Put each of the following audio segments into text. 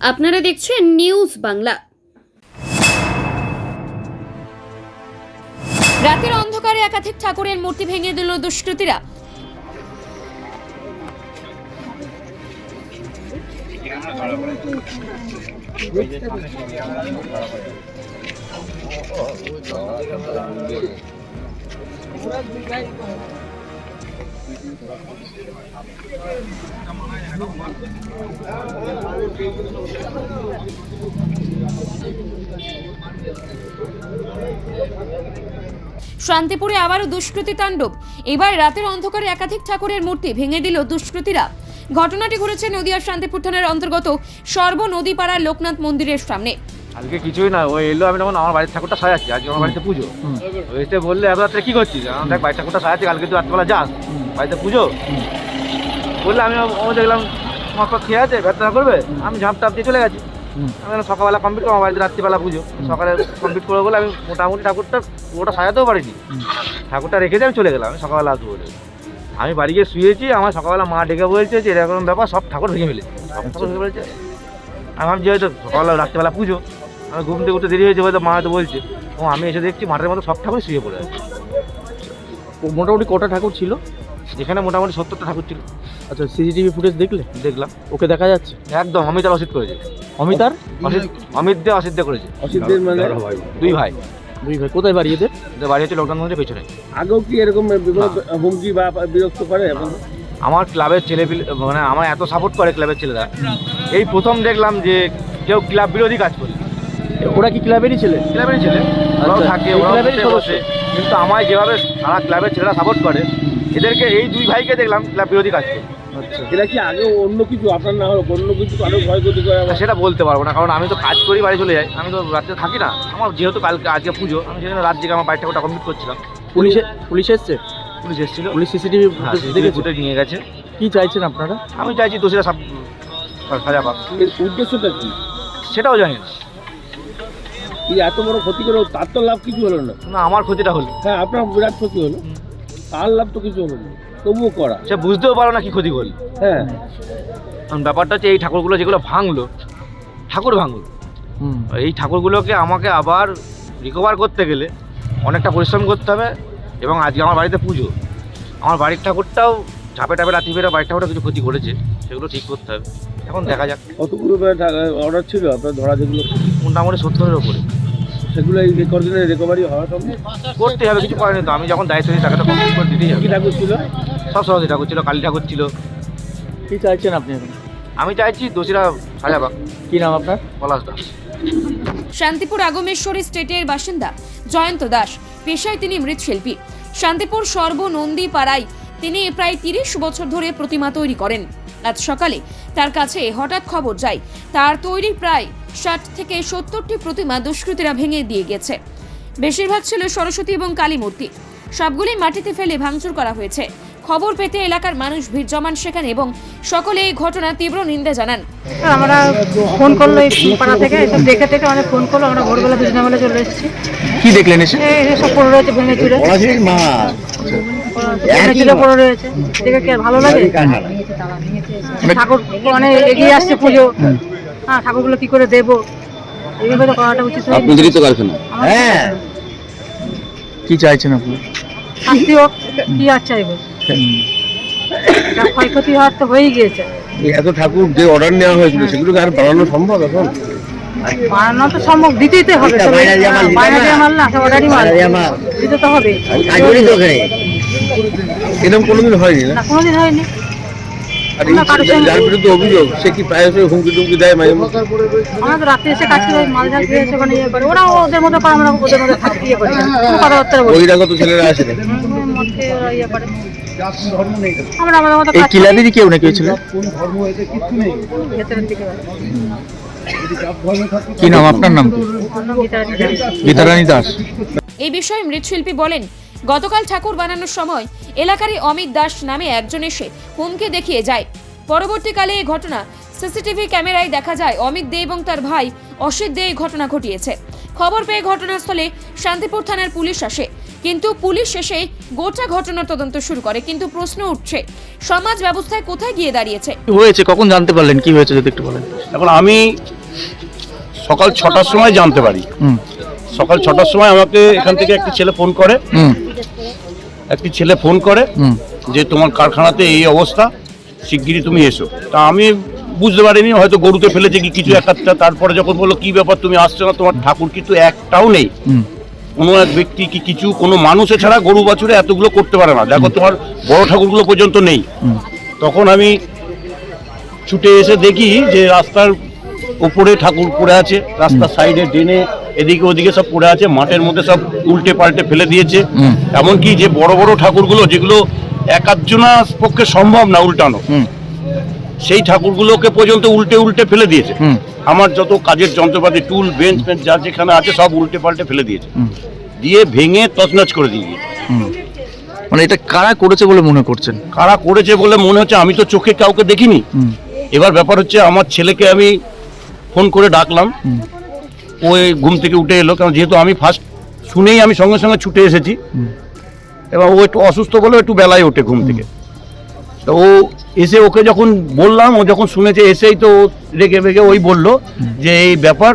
আপনারা দেখছেন নিউজ বাংলা। রাতের অন্ধকারে একাধিক ঠাকুরের মূর্তি ভেঙে দিল দুষ্কৃতীরা। শান্তিপুরে আবারও দুষ্কৃতী তাণ্ডব। এবার রাতের অন্ধকারে একাধিক ঠাকুরের মূর্তি ভেঙে দিল দুষ্কৃতীরা। ঘটনাটি ঘটেছে নদিয়ার শান্তিপুর থানার অন্তর্গত সর্ব নদীপাড়ার লোকনাথ মন্দিরের সামনে। আজকে কিছুই না ওই এলো আমি তখন আমার বাড়ির ঠাকুরটা সাজাচ্ছি আজকে আমার বাড়িতে পুজো। ও এসে বললে এত রাত্রে কি করছিস? আমার দেখ বাড়ির ঠাকুরটা সাজাচ্ছি কালকে তুই রাত্রেবেলা যাস। বাড়িতে পুজো? বললে আমি ও দেখলাম তোমার ফদ খেয়ে আছে ব্যর্থনা করবে? আমি ঝাঁপ টাপ দিয়ে চলে গেছি। আমি সকালবেলা কমপ্লিট করব বাড়িতে রাত্রিবেলা পুজো। সকালে কমপ্লিট করে বলে আমি মোটামুটি ঠাকুরটা ওটা সাজাতেও পারিনি। ঠাকুরটা রেখে দিয়ে আমি চলে গেলাম আমি সকালবেলা আসব বলে। আমি বাড়ি গিয়ে শুয়েছি আমার সকালবেলা মা ডেকে বলছে যে এরকম ব্যাপার সব ঠাকুর ভেঙে ফেলেছে। সব ঠাকুর ভেঙে ফেলেছে। আমি ভাবছি হয়তো সকালবেলা রাত্রিবেলা পুজো। আমি ঘুম থেকে উঠতে দেরি হয়েছে হয়তো মা হয়তো বলছে। ও আমি এসে দেখছি মাঠের মতো সব ঠাকুর শুয়ে পড়ে আছে। মোটামুটি কটা ঠাকুর ছিল? যেখানে মোটামুটি সত্তরটা ঠাকুর ছিল। আচ্ছা সিসিটিভি ফুটেজ দেখলে? দেখলাম। ওকে দেখা যাচ্ছে? একদম অমিত আর অসিত করেছে। অমিতার? অসিত অমিত দে অসিত দিয়ে করেছে। অসিতদের মানে? দুই ভাই। দুই ভাই। কোথায় বাড়ি এদের? বাড়ি হচ্ছে লকডাউন মন্দিরের পেছনে। আগেও কি এরকম হুমকি বা বিরক্ত করে এখন? আমার ক্লাবের ছেলে মানে আমার এত সাপোর্ট করে ক্লাবের ছেলেরা। এই প্রথম দেখলাম যে কেউ ক্লাব বিরোধী কাজ করে। ওরা কি ক্লাবেরই ছেলে? ক্লাবেরই ছেলে। ওরাও আচ্ছা, থাকে ওরাও ক্লাবেরই সদস্য? কিন্তু আমায় যেভাবে সারা ক্লাবের ছেলেরা সাপোর্ট করে এদেরকে এই দুই ভাইকে দেখলাম ক্লাব বিরোধী কাজ করে আচ্ছা। কি আগে অন্য কিছু আপনার না হলো অন্য কিছু আরও ভয় ক্ষতি করে সেটা বলতে পারব না কারণ আমি তো কাজ করি বাড়ি চলে যাই। আমি তো রাত্রে থাকি না। আমার যেহেতু কালকে আজকে পুজো আমি সেজন্য রাত জেগে আমার বাড়িটা ওটা কমপ্লিট করছিলাম। পুলিশে পুলিশ এসছে? পুলিশ এসেছিল। পুলিশ সিসিটিভি হ্যাঁ, ফুটেজ নিয়ে গেছে। কি চাইছেন আপনারা? আমি চাইছি দোষীরা সব সাজা পাক। এর উদ্দেশ্যটা কি? সেটাও জানি না। এই এত বড় ক্ষতি করে তার তো লাভ কিছু হলো না। না আমার ক্ষতিটা হলো। হ্যাঁ আপনার বিরাট ক্ষতি হলো। তার লাভ তো কিছু হবে না। তবুও করা। সে বুঝতেও পারো না কি ক্ষতি করল। হ্যাঁ। কারণ ব্যাপারটা হচ্ছে এই ঠাকুরগুলো যেগুলো ভাঙলো ঠাকুর ভাঙলো। এই ঠাকুরগুলোকে আমাকে আবার রিকভার করতে গেলে অনেকটা পরিশ্রম করতে হবে এবং আজকে আমার বাড়িতে পুজো। আমার বাড়ির ঠাকুরটাও ঝাপে টাপে রাতি বেরো বাড়ির ঠাকুরটা কিছু ক্ষতি করেছে সেগুলো ঠিক করতে হবে। এখন দেখা যাক। কতগুলো অর্ডার ছিল আপনার ধরা যেগুলো। মোটামুটি সত্তরের ওপরে সেগুলো এই রেকর্ড দিনে রিকভারি হওয়া সম্ভব করতে হবে কিছু করেনি তো। আমি যখন দায়িত্ব নিই তাকে তো কমপ্লিট করে দিতেই হবে। কি ঠাকুর ছিল? সব সরস্বতী ঠাকুর ছিল কালী ঠাকুর ছিল। কি চাইছেন আপনি এখন? আমি চাইছি দোষীরা সাজা পাক কি নাম আপনার? পলাশ দাস। শান্তিপুর আগমেশ্বরী স্টেটের বাসিন্দা জয়ন্ত দাস পেশায় তিনি মৃৎশিল্পী। শান্তিপুর সর্বনন্দী পাড়ায় তিনি প্রায় তিরিশ বছর ধরে প্রতিমা তৈরি করেন। আজ সকালে। তার কাছে হঠাৎ খবর যায় তার তৈরি প্রায় ষাট থেকে সত্তরটি প্রতিমা দুষ্কৃতীরা ভেঙে দিয়ে গেছে। বেশিরভাগ ছিল সরস্বতী এবং কালী মূর্তি। সবগুলি মাটিতে ফেলে ভাঙচুর করা হয়েছে। খবর পেতে এলাকার মানুষ ভিড় জমান সেখানে এবং সকলে এই ঘটনা তীব্র নিন্দা জানান। আমরা ফোন করল এই পাড়া থেকে এসব দেখে থেকে আমাদের ফোন করল। আমরা ভোরবেলা দুজনে মিলে চলে এসেছি। কি দেখলেন এসে? এই সব পড়ে রয়েছে ভেঙে চুরে। ভালো লাগে? ঠাকুর মানে এগিয়ে আসছে পুজো। হ্যাঁ ঠাকুরগুলো কি করে দেবো? এইভাবে তো করাটা উচিত আপনাদেরই তো কারখানা? হ্যাঁ। কি চাইছেন আপনি? শাস্তি হোক কি আর চাইব? যা ক্ষয়ক্ষতি হওয়ার তো হয়েই গিয়েছে। এত ঠাকুর যে অর্ডার নেওয়া হয়েছিল সেগুলো আর বাড়ানো সম্ভব এখন? বানানো তো সম্ভব দিতেই তো হবে। বাইরে মাল না। অর্ডারই মাল। দিতে তো হবে। এরকম কোনোদিন হয়নি না? না কোনোদিন হয়নি। আর এই না, কারোর যার বিরুদ্ধে অভিযোগ সে কি প্রায়শই হুমকি টুমকি দেয় মাঝে মধ্যে? আমরা তো রাত্রে এসে কাজ করে মাল ঝাল দিয়ে এসে ওখানে ইয়ে করে। ওরা ওদের মতো করে আমরা ওদের থাকি ইয়ে করি। কথাবার্তা বলি বহিরাগত ছেলেরা আসে না? ওরা ইয়ে করে। আমরা আমাদের মতো এই কিলাদেরই কেউ নাকি ছিল? ভেতরের দিকে কি নাম আপনার নাম। গীতারানী দাস। এই বিষয়ে মৃৎশিল্পী বলেন গতকাল ঠাকুর বানানোর সময় এলাকারই অমিত দাস নামে একজন এসে হুমকে দেখিয়ে যায়। পরবর্তীকালে এই ঘটনা সিসিটিভি ক্যামেরায় দেখা যায় অমিত দে এবং তার ভাই অসিত দে এই ঘটনা ঘটিয়েছে। খবর পেয়ে ঘটনাস্থলে শান্তিপুর থানার পুলিশ আসে। কিন্তু পুলিশ শেষে গোটা ঘটনার তদন্ত শুরু করে কিন্তু প্রশ্ন উঠছে সমাজ ব্যবস্থায় কোথায় গিয়ে দাঁড়িয়েছে? হয়েছে? কখন জানতে পারলেন? কি হয়েছে যদি একটু বলেন? এখন আমি সকাল ছটার সময় জানতে পারি। হুম। সকাল ছটার সময় আমাকে এখান থেকে একটি ছেলে ফোন করে। হুম। একটি ছেলে ফোন করে যে তোমার কারখানাতে এই অবস্থা শিগগিরই তুমি এসো। তা আমি বুঝতে পারিনি হয়তো গরুতে ফেলেছে কি কিছু একটা। তারপরে যখন বলল কি ব্যাপার তুমি আসছো না? তোমার ঠাকুর কিন্তু একটাও নেই। কোনো এক ব্যক্তি কি কিছু কোনো মানুষ ছাড়া গরু বাছুরে এতগুলো করতে পারে না। দেখো তোমার বড় ঠাকুরগুলো পর্যন্ত নেই। তখন আমি ছুটে এসে দেখি যে রাস্তার উপরে ঠাকুর পড়ে আছে রাস্তার সাইডে ড্রেনে এদিকে ওদিকে সব পড়ে আছে মাঠের মধ্যে সব উল্টে পাল্টে ফেলে দিয়েছে। এমনকি যে বড় বড় ঠাকুরগুলো যেগুলো এক আধজনার পক্ষে সম্ভব না উল্টানো সেই ঠাকুরগুলোকে পর্যন্ত উল্টে উল্টে ফেলে দিয়েছে। আমার যত কাজের যন্ত্রপাতি টুল বেঞ্চ বেঞ্চ যা যেখানে আছে সব উল্টে পাল্টে ফেলে দিয়েছে। দিয়ে ভেঙে তছনছ করে দিয়ে মানে এটা কারা করেছে বলে মনে করছেন? কারা করেছে বলে মনে হচ্ছে আমি তো চোখে কাউকে দেখিনি। এবার ব্যাপার হচ্ছে আমার ছেলেকে আমি ফোন করে ডাকলাম। ওই ঘুম থেকে উঠে এলো, কারণ যেহেতু আমি ফার্স্ট শুনেই আমি সঙ্গে সঙ্গে ছুটে এসেছি। এবার ও একটু অসুস্থ বলে একটু বেলায় ওঠে ঘুম থেকে। তো ও এসে ওকে যখন বললাম, ও যখন শুনেছে, এসেই তো রেগে বেগে ওই বলল যে, এই ব্যাপার,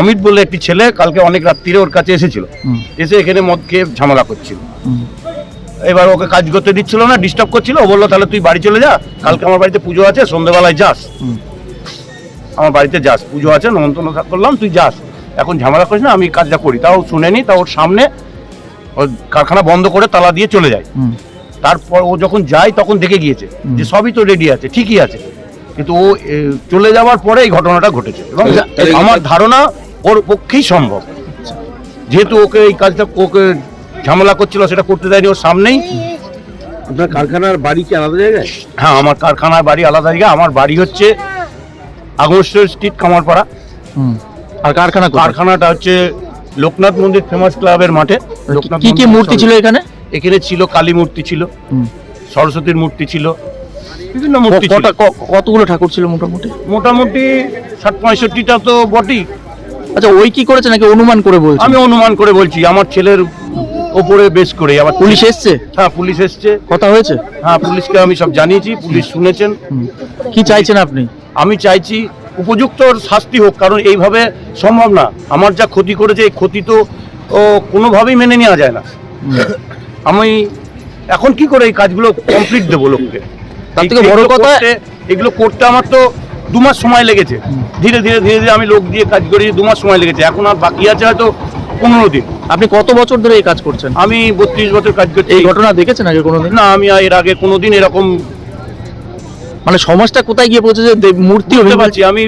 অমিত বলে একটি ছেলে কালকে অনেক রাত্রিরে ওর কাছে এসেছিল। এসে এখানে মদ খেয়ে ঝামেলা করছিল। এবার ওকে কাজ করতে দিচ্ছিল না ডিস্টার্ব করছিল। ও বলল, তাহলে তুই বাড়ি চলে যা, কালকে আমার বাড়িতে পুজো আছে সন্ধ্যেবেলায় যাস। আমার বাড়িতে যাস, পুজো আছে, নমন্তন্ন করলাম, তুই যাস। এখন ঝামেলা করিস না আমি কাজটা করি। তাও শুনেনি তা ওর সামনে ওর কারখানা বন্ধ করে তালা দিয়ে চলে যায়। তারপর ও যখন যায় তখন দেখে গিয়েছে যে সবই তো রেডি আছে ঠিকই আছে। কিন্তু ও চলে যাওয়ার পরে এই ঘটনাটা ঘটেছে। এবং আমার ধারণা ওর পক্ষেই সম্ভব। যেহেতু ওকে এই কাজটা ওকে ঝামেলা করছিল সেটা করতে দেয়নি ওর সামনেই। আপনার কারখানার বাড়ি কি আলাদা জায়গায়? হ্যাঁ আমার কারখানার বাড়ি আলাদা জায়গা। আমার বাড়ি হচ্ছে আগমস্টর স্ট্রিট কামারপাড়া। হুম। আর কারখানা কারখানাটা হচ্ছে লোকনাথ মন্দির ফেমাস ক্লাবের মাঠে। লোকনাথ কি কি মূর্তি ছিল এখানে? এখানে ছিল কালী মূর্তি ছিল সরস্বতীর মূর্তি ছিল বিভিন্ন মূর্তি কতগুলো ঠাকুর ছিল মোটামুটি? মোটামুটি ষাট পঁয়ষট্টিটা তো বটেই। আচ্ছা ওই কি করেছে নাকি অনুমান করে বলছে? আমি অনুমান করে বলছি আমার ছেলের ওপরে বেশ করে আমার পুলিশ এসছে? হ্যাঁ পুলিশ এসছে। কথা হয়েছে? হ্যাঁ পুলিশকে আমি সব জানিয়েছি পুলিশ শুনেছেন। কি চাইছেন আপনি? আমি চাইছি উপযুক্ত শাস্তি হোক কারণ এইভাবে সম্ভব না। আমার যা ক্ষতি করেছে এই ক্ষতি তো কোনোভাবেই মেনে নেওয়া যায় না। আমি এখন কি করে এই কাজগুলো কমপ্লিট দেবো লোককে? তার থেকে বড় এগুলো কথা- করতে- এগুলো করতে আমার তো দু মাস সময় লেগেছে। ধীরে ধীরে ধীরে ধীরে আমি লোক দিয়ে কাজ করি দু মাস সময় লেগেছে। এখন আর বাকি আছে হয়তো পনেরো দিন। আপনি কত বছর ধরে এই কাজ করছেন? আমি বত্রিশ বছর কাজ করছি। এই ঘটনা দেখেছেন আগে কোনোদিন? না আমি এর আগে কোনোদিন এরকম মানে সমাজটা কোথায় গিয়ে পৌঁছেছে? মূর্তি ভেঙে পারছি আমি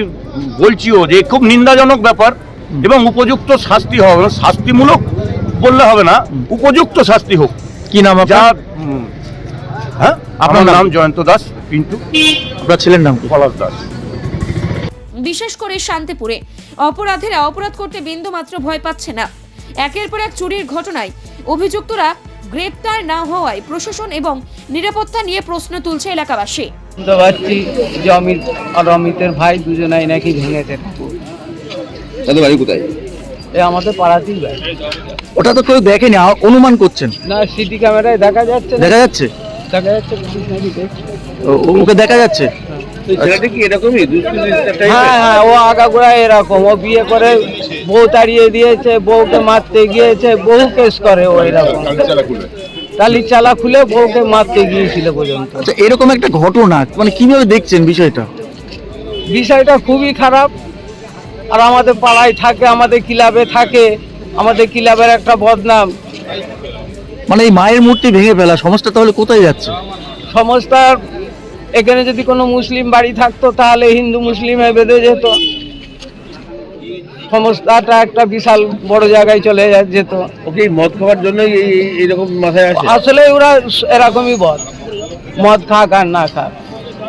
বলছিও যে খুব নিন্দাজনক ব্যাপার এবং উপযুক্ত শাস্তি হবে না শাস্তিমূলক বললে হবে না উপযুক্ত শাস্তি হোক। কি নাম যা আপনার হ্যাঁ আপনার নাম? জয়ন্ত দাস পিন্টু আপনার ছেলের নাম পলাশ দাস। বিশেষ করে শান্তিপুরে অপরাধীরা অপরাধ করতে বিন্দুমাত্র ভয় পাচ্ছে না। একের পর এক চুরির ঘটনায় অভিযুক্তরা গ্রেপ্তার না হওয়ায় প্রশাসন এবং নিরাপত্তা নিয়ে প্রশ্ন তুলছে এলাকাবাসী। শুনতে পাচ্ছি যে অমিত আর অমিতের ভাই দুজনাই নাকি ভেঙেছে। ঠাকুর তাদের বাড়ি কোথায়? এ আমাদের পাড়াতেই বাড়ি। ওটা তো কেউ দেখেনি আ- অনুমান করছেন। না সিটি ক্যামেরায় দেখা যাচ্ছে না। দেখা যাচ্ছে? দেখা যাচ্ছে পুলিশ নাকি দেখছে। ও- ও- ওকে দেখা যাচ্ছে? ছেলেটা কি এরকমই? হ্যাঁ হ্যাঁ ও আগাগোড়া এরকম। ও বিয়ে করে বউ তাড়িয়ে দিয়েছে বউকে মারতে গিয়েছে বহু কেস করে ও এরকম। টালির চালা খুলে বউকে মারতে গিয়েছিল পর্যন্ত। আচ্ছা এরকম একটা ঘটনা মানে কীভাবে দেখছেন বিষয়টা? বিষয়টা খুবই খারাপ। আর আমাদের পাড়ায় থাকে আমাদের ক্লাবে থাকে আমাদের ক্লাবের একটা বদনাম। মানে এই মায়ের মূর্তি ভেঙে ফেলা সমাজটা তাহলে কোথায় যাচ্ছে? সমস্যার এখানে যদি কোনো মুসলিম বাড়ি থাকতো তাহলে হিন্দু মুসলিমে বেঁধে যেত। সমস্যাটা একটা বিশাল বড় জায়গায় চলে যেত। ওকে মদ খাওয়ার জন্যই এই- এইরকম মাথায় আসে? আসলে ওরা এরকমই বল। মদ খাক আর না খাক।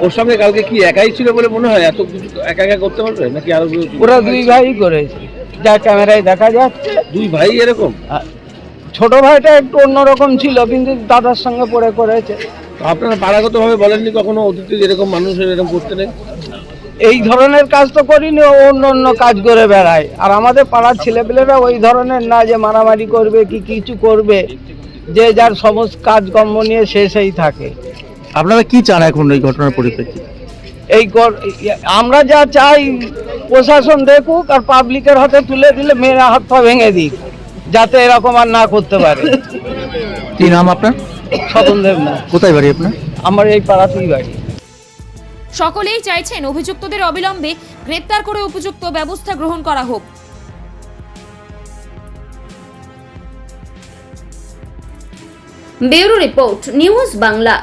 ওর সঙ্গে কালকে কি একাই ছিল বলে মনে হয়? এত কিছু একা একা করতে পারবে? নাকি আরও ওরা দুই ভাই করেছে। যা ক্যামেরায় দেখা যাচ্ছে। দুই ভাই এরকম? ছোট ভাইটা একটু অন্যরকম ছিল কিন্তু দাদার সঙ্গে পড়ে করেছে। আপনারা পাড়াগত ভাবে বলেননি কখনো অতীতে যেরকম মানুষের এরকম করতে নেই? এই ধরনের কাজ তো করিনি অন্য অন্য কাজ করে বেড়ায়। আর আমাদের পাড়ার ছেলেপেলেরা ওই ধরনের না যে মারামারি করবে কি কিছু করবে যে যার সমস্ত কাজকর্ম নিয়ে শেষেই থাকে। আপনারা কি চান এখন এই ঘটনার পরিপ্রেক্ষিতে? এই আমরা যা চাই প্রশাসন দেখুক আর পাবলিকের হাতে তুলে দিলে মেয়ের হাত পা ভেঙে দিক যাতে এরকম আর না করতে পারে। কি নাম আপনার? স্বতন দেব না। কোথায় বাড়ি আপনার? আমার এই পাড়াতেই বাড়ি। সকলেই চাইছেন অভিযুক্তদের অবিলম্বে গ্রেপ্তার করে উপযুক্ত ব্যবস্থা গ্রহণ করা হোক। Bureau report, news Bangla.